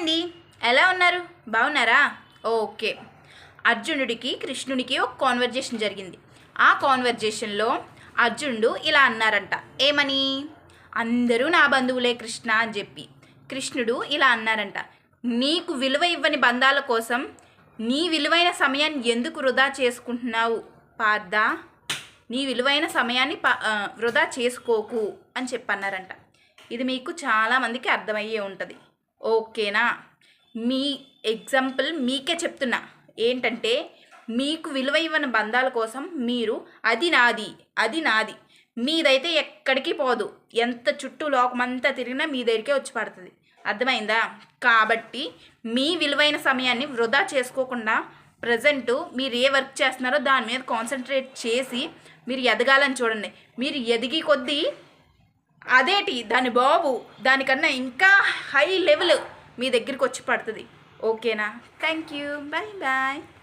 అండి. ఎలా ఉన్నారు? బాగున్నారా? ఓకే. అర్జునుడికి కృష్ణునికి ఒక కాన్వర్జేషన్ జరిగింది. ఆ కాన్వర్జేషన్లో అర్జునుడు ఇలా అన్నారంట. ఏమని? అందరూ నా బంధువులే కృష్ణ అని చెప్పి. కృష్ణుడు ఇలా అన్నారంట. నీకు విలువ ఇవ్వని బంధాల కోసం నీ విలువైన సమయాన్ని ఎందుకు వృధా చేసుకుంటున్నావు? పార్థ నీ విలువైన సమయాన్ని వృధా చేసుకోకు అని చెప్పన్నారంట. ఇది మీకు చాలామందికి అర్థమయ్యే ఉంటుంది. ఓకేనా? మీ ఎగ్జాంపుల్ మీకే చెప్తున్నా. ఏంటంటే మీకు విలువ ఇవ్వని బంధాల కోసం మీరు అది నాది అది నాది. మీదైతే ఎక్కడికి పోదు. ఎంత చుట్టూ లోకమంతా తిరిగినా మీ దగ్గరికే వచ్చి పడుతుంది. అర్థమైందా? కాబట్టి మీ విలువైన సమయాన్ని వృధా చేసుకోకుండా ప్రజెంట్ మీరు ఏ వర్క్ చేస్తున్నారో దాని మీద కాన్సన్ట్రేట్ చేసి మీరు ఎదగాలని చూడండి. మీరు ఎదిగి కొద్దీ అదేటి? దాని బాబు దానికన్నా ఇంకా హై లెవెల్ మీ దగ్గరికి వచ్చి పడుతుంది. ఓకేనా? Thank you. Bye bye.